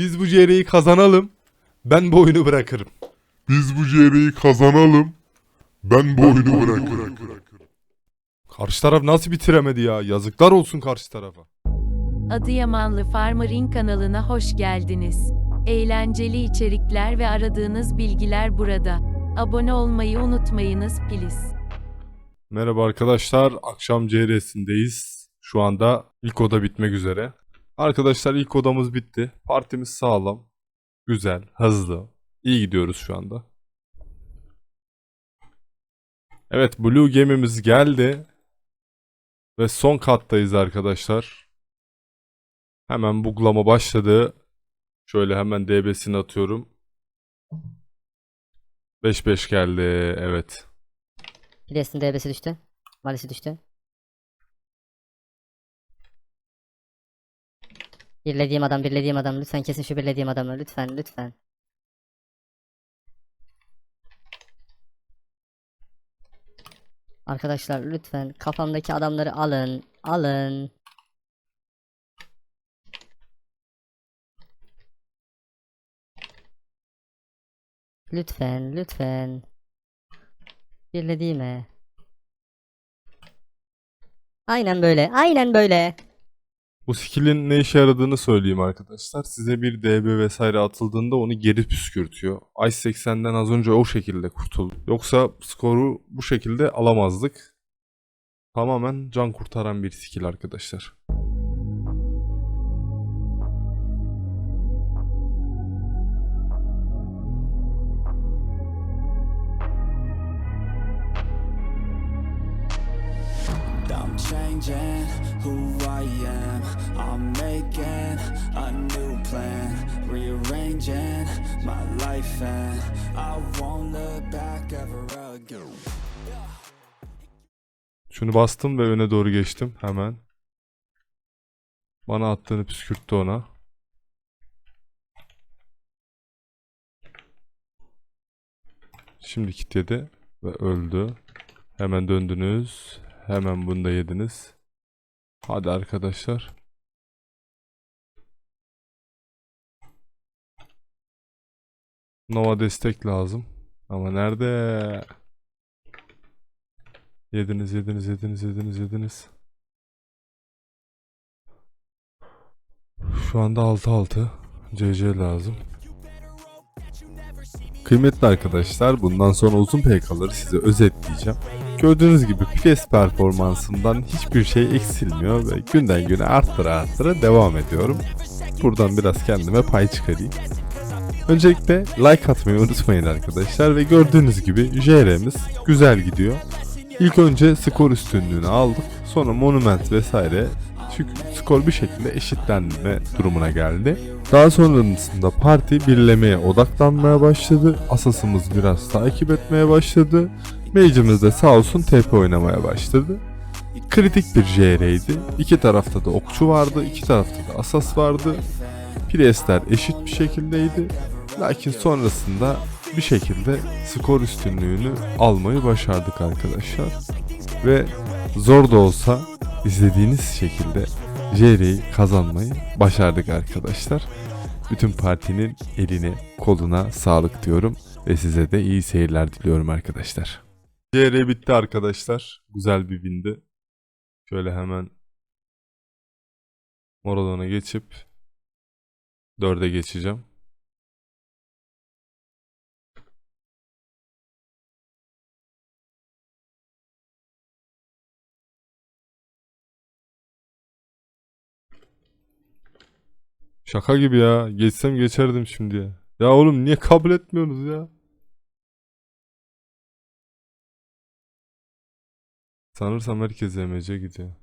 Biz bu CR'yi kazanalım. Ben bu oyunu bırakırım. Biz bu CR'yi kazanalım. Ben bu oyunu bırakırım. Karşı taraf nasıl bitiremedi ya? Yazıklar olsun karşı tarafa. Adıyamanlı Farmer'in kanalına hoş geldiniz. Eğlenceli içerikler ve aradığınız bilgiler burada. Abone olmayı unutmayınız please. Merhaba arkadaşlar. Akşam CR'sindeyiz. Şu anda ilk oda bitmek üzere. Arkadaşlar ilk odamız bitti. Partimiz sağlam. Güzel, hızlı. İyi gidiyoruz şu anda. Evet, Blue gemimiz geldi. Ve son kattayız arkadaşlar. Hemen buglama başladı. Şöyle hemen DB'sini atıyorum. 5-5 geldi. Evet. Priest'in DB'si düştü. Malisi düştü. Birlediğim adam, birlediğim adam. Lütfen kesin şu birlediğim adamı. Lütfen, lütfen. Arkadaşlar lütfen kafamdaki adamları alın. Alın. Lütfen, lütfen. Birlediğime. Aynen böyle, aynen böyle. Bu skill'in ne işe yaradığını söyleyeyim arkadaşlar. Size bir DB vesaire atıldığında onu geri püskürtüyor. Ice 80'den az önce o şekilde kurtuldu. Yoksa skoru bu şekilde alamazdık. Tamamen can kurtaran bir skill arkadaşlar. Changing who I am. I'm making a new plan, rearranging my life, and I won't look back ever again. Şunu bastım ve öne doğru geçtim hemen. Bana attığını püskürttü ona. Şimdi kilitledi ve öldü. Hemen döndünüz. Hemen bunu da yediniz. Hadi arkadaşlar. Nova destek lazım. Ama nerede? Yediniz, yediniz, yediniz, yediniz, yediniz. Şu anda 6-6. CC lazım. Kıymetli arkadaşlar, bundan sonra uzun PK'ları size özetleyeceğim. Gördüğünüz gibi PS performansından hiçbir şey eksilmiyor ve günden güne arttıra arttıra devam ediyorum. Buradan biraz kendime pay çıkarayım. Öncelikle like atmayı unutmayın arkadaşlar ve gördüğünüz gibi JR'miz güzel gidiyor. İlk önce skor üstünlüğünü aldık. Sonra monument vesaire çünkü skor bir şekilde eşitlenme durumuna geldi. Daha sonrasında parti birlemeye odaklanmaya başladı. Asasımız biraz takip etmeye başladı. Mage'imiz de sağ olsun TP oynamaya başladı. Kritik bir JR'ydi. İki tarafta da okçu vardı, iki tarafta da asas vardı. Priestler eşit bir şekildeydi. Lakin sonrasında bir şekilde skor üstünlüğünü almayı başardık arkadaşlar. Ve zor da olsa izlediğiniz şekilde JR'yi kazanmayı başardık arkadaşlar. Bütün partinin eline koluna sağlık diyorum ve size de iyi seyirler diliyorum arkadaşlar. JR bitti arkadaşlar. Güzel bir bindi. Şöyle hemen Moradon'a geçip 4'e geçeceğim. Şaka gibi ya. Geçsem geçerdim şimdi ya. Oğlum niye kabul etmiyorsunuz ya? Sanırsam herkes YMC gidiyor.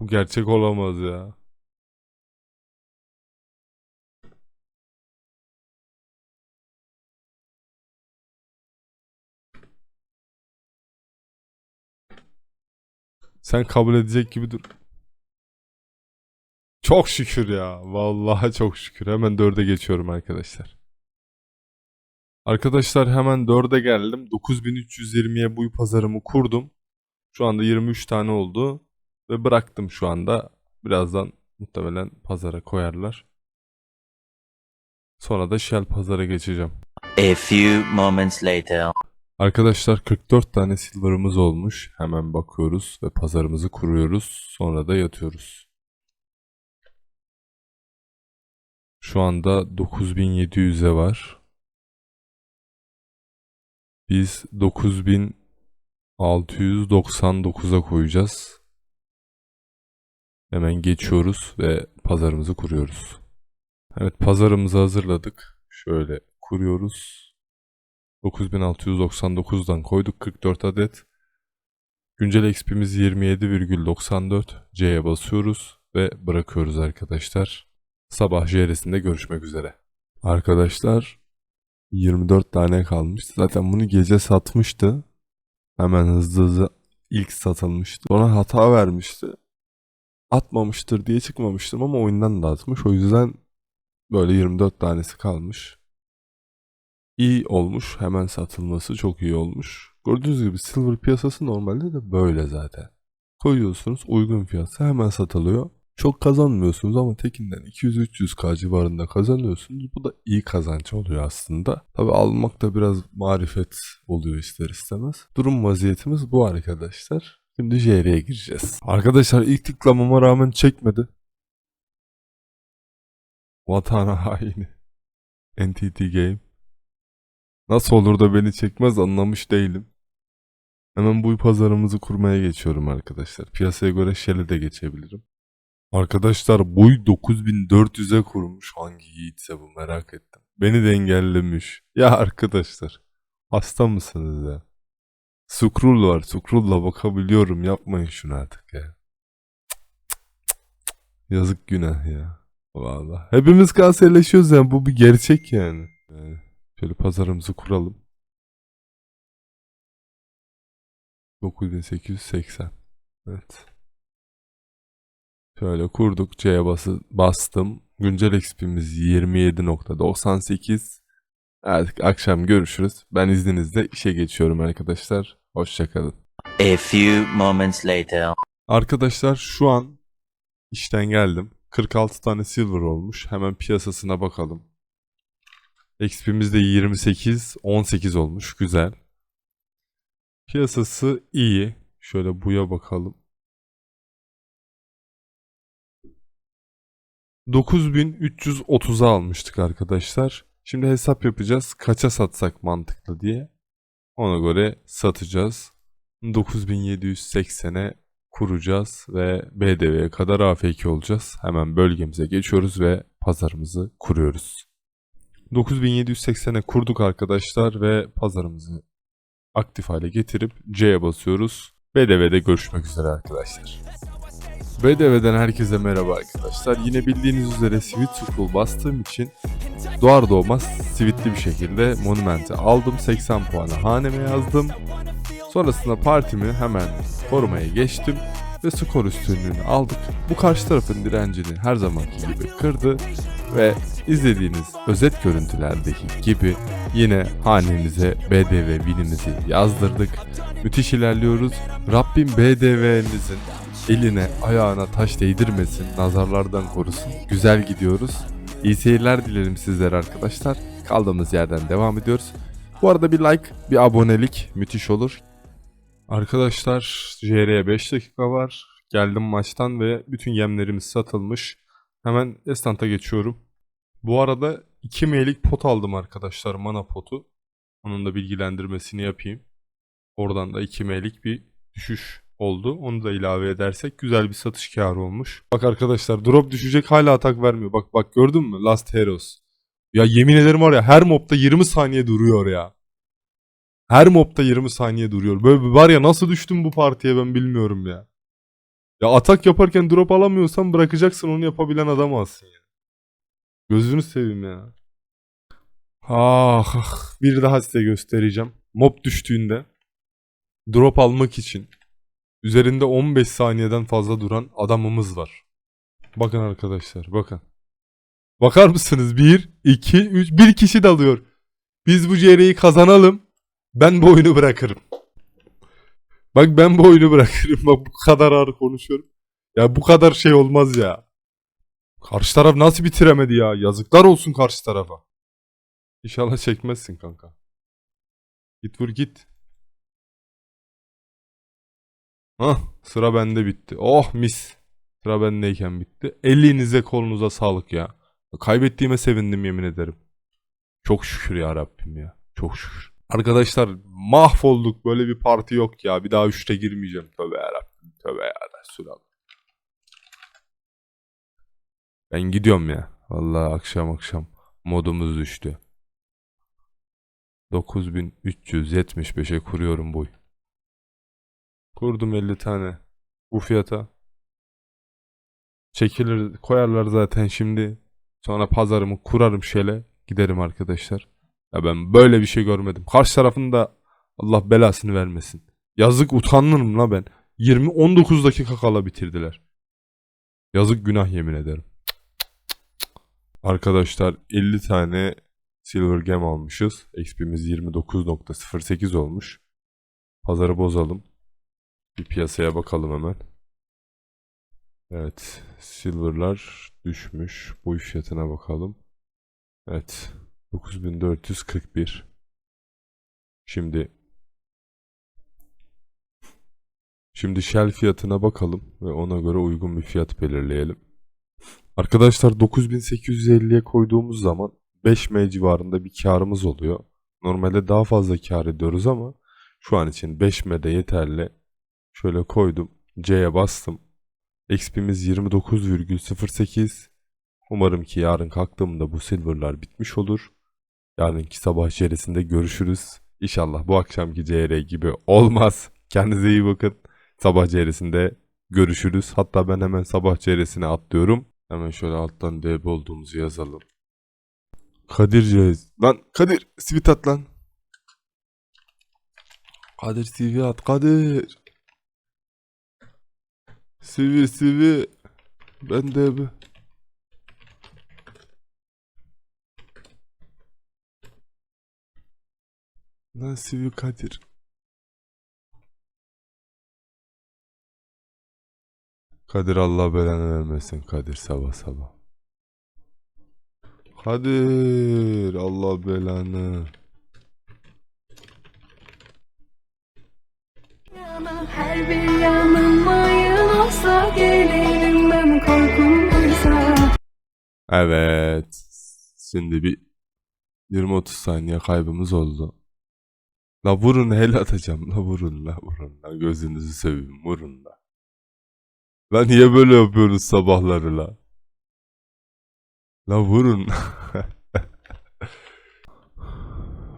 Bu gerçek olamaz ya. Sen kabul edecek gibi dur. Çok şükür ya. Vallahi çok şükür. Hemen dörde geçiyorum arkadaşlar. Arkadaşlar hemen 4'e geldim. 9320'ye bu pazarımı kurdum. Şu anda 23 tane oldu. Ve bıraktım şu anda. Birazdan muhtemelen pazara koyarlar. Sonra da Shell pazara geçeceğim. A few moments later. Arkadaşlar 44 tane silver'ımız olmuş. Hemen bakıyoruz ve pazarımızı kuruyoruz. Sonra da yatıyoruz. Şu anda 9700'e var. Biz 9699'a koyacağız. Hemen geçiyoruz ve pazarımızı kuruyoruz. Evet pazarımızı hazırladık. Şöyle kuruyoruz. 9699'dan koyduk 44 adet. Güncel XP'miz 27,94. C'ye basıyoruz ve bırakıyoruz arkadaşlar. Sabah JR'sinde görüşmek üzere. Arkadaşlar 24 tane kalmış. Zaten bunu gece satmıştı. Hemen hızlı hızlı ilk satılmıştı. Sonra hata vermişti. Atmamıştır diye çıkmamıştım ama oyundan da atmış. O yüzden böyle 24 tanesi kalmış iyi olmuş. Hemen satılması çok iyi olmuş. Gördüğünüz gibi silver piyasası normalde de böyle zaten. Koyuyorsunuz uygun fiyatsa hemen satılıyor. Çok kazanmıyorsunuz ama tekinden 200-300k civarında kazanıyorsunuz. Bu da iyi kazanç oluyor aslında. Tabi almak da biraz marifet oluyor ister istemez. Durum vaziyetimiz bu arkadaşlar. Şimdi JR'ye gireceğiz. Arkadaşlar ilk tıklamama rağmen çekmedi. Vatan haini. NTT Game. Nasıl olur da beni çekmez anlamış değilim. Hemen bu pazarımızı kurmaya geçiyorum arkadaşlar. Piyasaya göre Shell'e de geçebilirim. Arkadaşlar buy 9400'e kurmuş. Hangi yiğitse bu merak ettim. Beni de engellemiş. Ya arkadaşlar. Hasta mısınız ya? Scroll var. Scroll'la bakabiliyorum. Yapmayın şunu artık ya. Yazık günah ya. Vallahi. Hepimiz kanserleşiyoruz yani. Bu bir gerçek yani. yani. Şöyle pazarımızı kuralım. 9880. Evet. Şöyle kurduk. C'ye bası, bastım. Güncel XP'miz 27.98. Artık akşam görüşürüz. Ben izninizle işe geçiyorum arkadaşlar. Hoşçakalın. A few moments later. Arkadaşlar şu an işten geldim. 46 tane silver olmuş. Hemen piyasasına bakalım. XP'miz de 28, 18 olmuş. Güzel. Piyasası iyi. Şöyle buya bakalım. 9330'a almıştık arkadaşlar. Şimdi hesap yapacağız. Kaça satsak mantıklı diye. Ona göre satacağız. 9780'e kuracağız ve BDV'ye kadar AFK olacağız. Hemen bölgemize geçiyoruz ve pazarımızı kuruyoruz. 9780'e kurduk arkadaşlar ve pazarımızı aktif hale getirip C'ye basıyoruz. BDV'de görüşmek üzere arkadaşlar. BDV'den herkese merhaba arkadaşlar. Yine bildiğiniz üzere Sweet Scroll bastığım için doğar doğmaz sweetli bir şekilde Monument'i aldım. 80 puanı haneme yazdım. Sonrasında partimi hemen korumaya geçtim ve skor üstünlüğünü aldık. Bu karşı tarafın direncini her zamanki gibi kırdı ve izlediğiniz özet görüntülerdeki gibi yine hanemize BDV winimizi yazdırdık. Müthiş ilerliyoruz. Rabbim BDV'nizin eline ayağına taş değdirmesin, nazarlardan korusun. Güzel gidiyoruz. İyi seyirler dilerim sizlere arkadaşlar. Kaldığımız yerden devam ediyoruz. Bu arada bir like, bir abonelik müthiş olur. Arkadaşlar JR'ye 5 dakika var. Geldim maçtan ve bütün yemlerimiz satılmış. Hemen Estant'a geçiyorum. Bu arada 2 meylik pot aldım arkadaşlar mana potu. Onun da bilgilendirmesini yapayım. Oradan da 2 meylik bir düşüş oldu. Onu da ilave edersek güzel bir satış karı olmuş. Bak arkadaşlar drop düşecek hala atak vermiyor. Bak bak gördün mü? Last Heroes. Ya yemin ederim var ya her mobda 20 saniye duruyor ya. Her mobda 20 saniye duruyor. Böyle var ya nasıl düştüm bu partiye ben bilmiyorum ya. Ya atak yaparken drop alamıyorsan bırakacaksın onu yapabilen adam alsın ya. Gözünü seveyim ya. Ah, ah bir daha size göstereceğim. Mob düştüğünde drop almak için üzerinde 15 saniyeden fazla duran adamımız var. Bakın arkadaşlar bakın. Bakar mısınız? 1, 2, 3. Bir kişi dalıyor. Biz bu CR'yi kazanalım. Ben bu oyunu bırakırım. Bak ben bu oyunu bırakırım. Bak bu kadar ağır konuşuyorum. Ya bu kadar şey olmaz ya. Karşı taraf nasıl bitiremedi ya? Yazıklar olsun karşı tarafa. İnşallah çekmezsin kanka. Git vur git. Hah sıra bende bitti. Oh mis. Sıra bendeyken bitti. Elinize kolunuza sağlık ya. Kaybettiğime sevindim yemin ederim. Çok şükür ya Rabbim ya. Çok şükür. Arkadaşlar mahvolduk. Böyle bir parti yok ya. Bir daha üçte girmeyeceğim. Tövbe ya Rabbim. Tövbe ya Resulallah. Ben gidiyorum ya. Vallahi akşam akşam modumuz düştü. 9375'e kuruyorum boy. Kurdum 50 tane. Bu fiyata. Çekilir koyarlar zaten şimdi. Sonra pazarımı kurarım şöyle. Giderim arkadaşlar. Ya ben böyle bir şey görmedim. Karşı tarafın da Allah belasını vermesin. Yazık utanırım la ben. 20-19 dakika kala bitirdiler. Yazık günah yemin ederim. Arkadaşlar 50 tane Silver Gem almışız. XP'miz 29.08 olmuş. Pazarı bozalım. Bir piyasaya bakalım hemen. Evet. Silver'lar düşmüş. Bu fiyatına bakalım. Evet. 9441. Şimdi Şimdi Shell fiyatına bakalım ve ona göre uygun bir fiyat belirleyelim. Arkadaşlar 9850'ye koyduğumuz zaman 5M civarında bir karımız oluyor. Normalde daha fazla kar ediyoruz ama şu an için 5M'de yeterli. Şöyle koydum. C'ye bastım. XP'miz 29,08. Umarım ki yarın kalktığımda bu silverlar bitmiş olur. Yarınki sabah içerisinde görüşürüz. İnşallah bu akşamki CR gibi olmaz. Kendinize iyi bakın. Sabah CR'sinde görüşürüz. Hatta ben hemen sabah CR'sine atlıyorum. Hemen şöyle alttan DB olduğumuzu yazalım. Kadir Cez. Lan Kadir tweet at lan. Kadir CV at Kadir. CV CV. Ben de CV Kadir. Kadir Allah belanı vermesin Kadir sabah sabah. Kadir Allah belanı. Her bir yanım mayın olsa gelirim ben korkumdaysa Evet. Şimdi bir 20-30 saniye kaybımız oldu. La vurun el atacağım. La vurun la vurun la. Gözünüzü seveyim vurun la. La niye böyle yapıyoruz sabahları la? La vurun.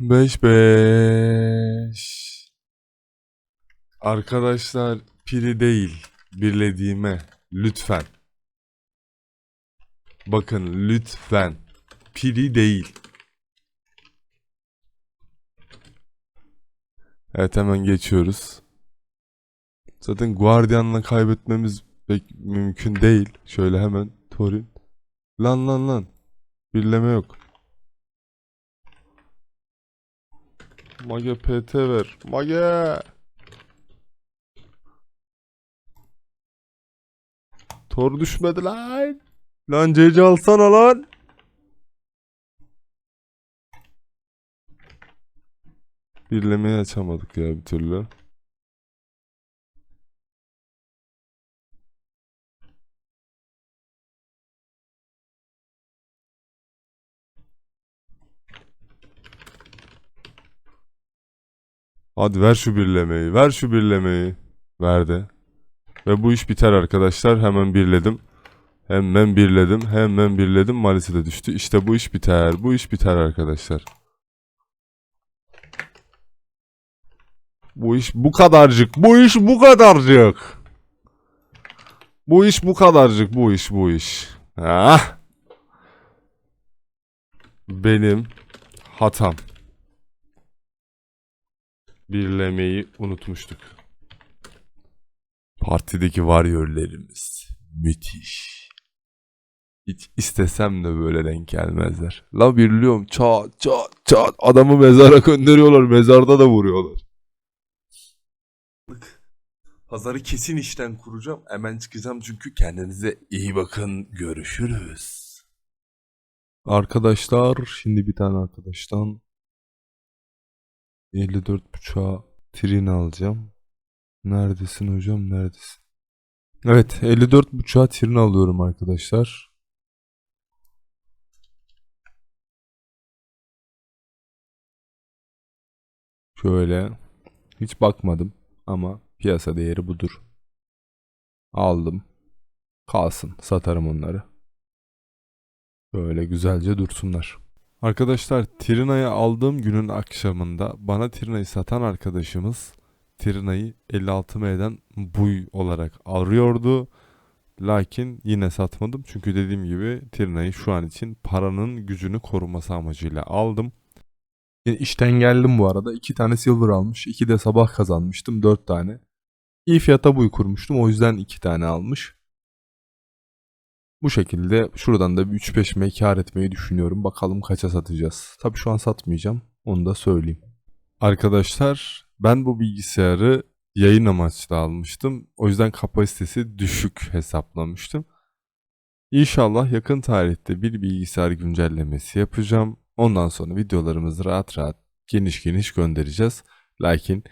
5 5 Arkadaşlar piri değil birlediğime lütfen. Bakın lütfen piri değil. Evet hemen geçiyoruz. Zaten Guardian'la kaybetmemiz pek mümkün değil. Şöyle hemen Torin. Lan lan lan. Birleme yok. Mage PT ver. Mage. Tor düşmedi lan. Lan CC alsana lan. Birlemeyi açamadık ya bir türlü. Hadi ver şu birlemeyi. Ver şu birlemeyi. Verdi. Ve bu iş biter arkadaşlar. Hemen birledim. Hemen birledim. Hemen birledim. Maalesef de düştü. İşte bu iş biter. Bu iş biter arkadaşlar. Bu iş bu kadarcık. Bu iş bu kadarcık. Bu iş bu kadarcık. Bu iş bu iş. Ah. Benim hatam. Birlemeyi unutmuştuk. Partideki warrior'lerimiz müthiş. Hiç istesem de böyle denk gelmezler. La birliyorum çat çat çat adamı mezara gönderiyorlar mezarda da vuruyorlar. Pazarı kesin işten kuracağım. Hemen çıkacağım çünkü kendinize iyi bakın. Görüşürüz. Arkadaşlar şimdi bir tane arkadaştan 54.5'a trin alacağım. Neredesin hocam neredesin? Evet 54.5'a trin alıyorum arkadaşlar. Şöyle hiç bakmadım ama piyasa değeri budur. Aldım. Kalsın satarım onları. Böyle güzelce dursunlar. Arkadaşlar Tirina'yı aldığım günün akşamında bana Tirina'yı satan arkadaşımız Tirina'yı 56M'den buy olarak arıyordu. Lakin yine satmadım çünkü dediğim gibi Tirina'yı şu an için paranın gücünü koruması amacıyla aldım. Yani işten geldim bu arada. iki tane silver almış. iki de sabah kazanmıştım. Dört tane. İyi fiyata buy kurmuştum. O yüzden iki tane almış. Bu şekilde şuradan da bir 3-5 M kar etmeyi düşünüyorum. Bakalım kaça satacağız. Tabii şu an satmayacağım. Onu da söyleyeyim. Arkadaşlar ben bu bilgisayarı yayın amaçlı almıştım. O yüzden kapasitesi düşük hesaplamıştım. İnşallah yakın tarihte bir bilgisayar güncellemesi yapacağım. Ondan sonra videolarımızı rahat rahat geniş geniş göndereceğiz. Lakin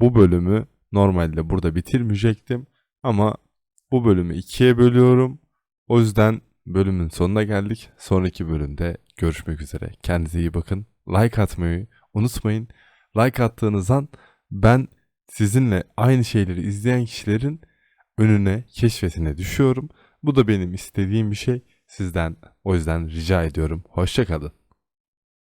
bu bölümü normalde burada bitirmeyecektim. Ama bu bölümü ikiye bölüyorum. O yüzden bölümün sonuna geldik. Sonraki bölümde görüşmek üzere. Kendinize iyi bakın. Like atmayı unutmayın. Like attığınız an ben sizinle aynı şeyleri izleyen kişilerin önüne, keşfetine düşüyorum. Bu da benim istediğim bir şey. Sizden o yüzden rica ediyorum. Hoşçakalın.